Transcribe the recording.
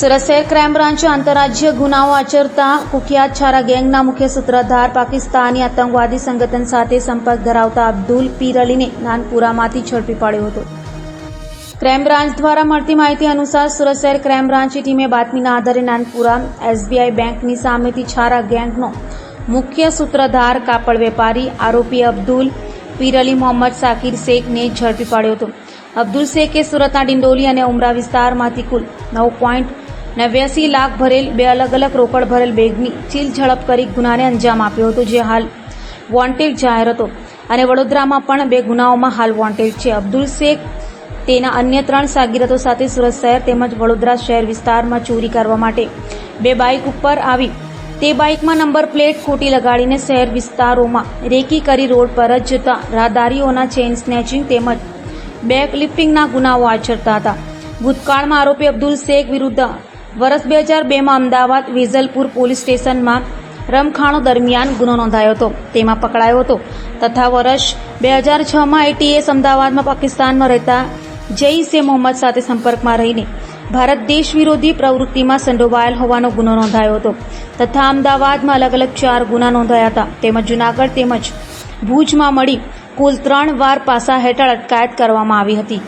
Surat crime બ્રાન્ચે આંતરરાજ્ય ગુનાઓ આચરતા કુખ્યાત છારા ગેંગના મુખ્ય સૂત્રધાર પાકિસ્તાની આતંકવાદી સંગઠન સાથે સંપર્ક ધરાવતા અબ્દુલ પીરલીને નાનપુરામાંથી ઝડપી પાડ્યો હતો. ક્રાઇમ બ્રાન્ચ દ્વારા મળતી માહિતી અનુસાર સુરત શહેર ક્રાઇમ બ્રાન્ચની ટીમે બાતમીના આધારે નાનપુરા એસબીઆઈ બેંકની સામેથી છારા ગેંગનો મુખ્ય સૂત્રધાર કાપડ વેપારી આરોપી અબ્દુલ પીરલી મોહમ્મદ સાકિર શેખને ઝડપી પાડ્યો હતો. અબ્દુલ શેખે સુરતના ડિંડોલી અને ઉમરા વિસ્તારમાંથી કુલ નવ પોઈન્ટ નેવ્યાસી લાખ ભરેલ બે અલગ અલગ રોકડ ભરેલ બેગની ચીલ ઝડપ કરી ગુનાને અંજામ આપ્યો હતો, જે હાલ વોન્ટેડ જાહેર હતો. અને વડોદરામાં પણ બે ગુનાઓમાં હાલ વોન્ટેડ છે. અબ્દુલ શેખ, તેના અન્ય ત્રણ સાગીરતો સાથે સુરત શહેર તેમજ વડોદરા શહેર વિસ્તારમાં ચોરી કરવા માટે બે બાઇક ઉપર આવી. તે બાઇકમાં નંબર પ્લેટ ખોટી લગાડીને શહેર વિસ્તારોમાં રેકી કરી રોડ પર જ જતા રાહદારીઓના ચેઇન સ્નેચિંગ તેમજ બેક લિફ્ટિંગના ગુનાઓ આચરતા હતા. ભૂતકાળમાં આરોપી અબ્દુલ શેખ વિરુદ્ધ વર્ષ બે હજાર બેમાં અમદાવાદ વેઝલપુર પોલીસ સ્ટેશનમાં રમખાણો દરમિયાન ગુનો નોંધાયો હતો. તેમાં પકડાયો હતો. તથા વર્ષ બે હજાર છમાં એટીએસ અમદાવાદમાં પાકિસ્તાનમાં રહેતા જૈશ એ મોહમ્મદ સાથે સંપર્કમાં રહીને ભારત દેશ વિરોધી પ્રવૃત્તિમાં સંડોવાયેલ હોવાનો ગુનો નોંધાયો હતો. તથા અમદાવાદમાં અલગ અલગ ચાર ગુના નોંધાયા હતા. તેમજ જૂનાગઢ તેમજ ભુજમાં મળી કુલ ત્રણ વાર પાસા હેઠળ અટકાયત કરવામાં આવી હતી.